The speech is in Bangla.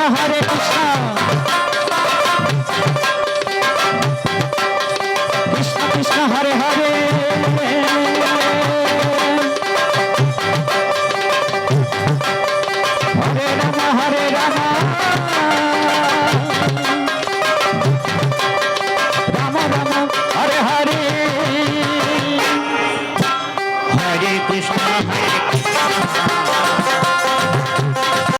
Krishna, Hare Krishna.